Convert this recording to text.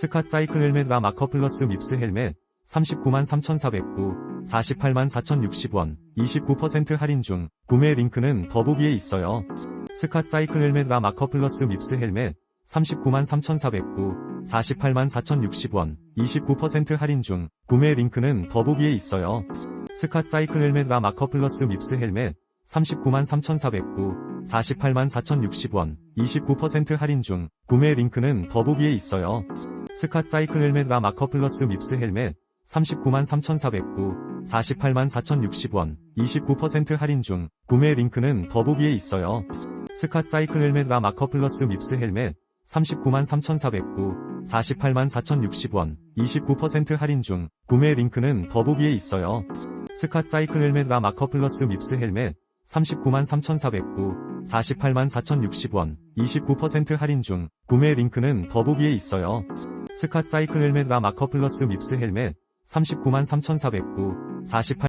스캇 사이클 헬멧 라 마커 플러스 밉스 헬멧 39만 3,409, 48만 4,060원, 29% 할인 중, 구매 링크는 더보기에 있어요. 스캇 사이클 헬멧 라 마커 플러스 밉스 헬멧 39만 3,409, 48만 4,060원, 29% 할인 중, 구매 링크는 더보기에 있어요. 스캇 사이클 헬멧 라 마커 플러스 밉스 헬멧 39만 3,409, 48만 4,060원, 29% 할인 중, 구매 링크는 더보기에 있어요. 스캇 사이클 헬멧 라 마커 플러스 밉스 헬멧 39만 3,409, 48만 4,060원, 29% 할인 중, 구매 링크는 더보기에 있어요. 스캇 사이클 헬멧 라 마커 플러스 밉스 헬멧 39만 3,409, 48만 4,060원, 29% 할인 중, 구매 링크는 더보기에 있어요. 스캇 사이클 헬멧 라 마커 플러스 밉스 헬멧 39만 3,409, 48만 4,060원, 29% 할인 중, 구매 링크는 더보기에 있어요. 스캇 사이클 헬멧 라 마커 플러스 밉스 헬멧 39만 3,409, 48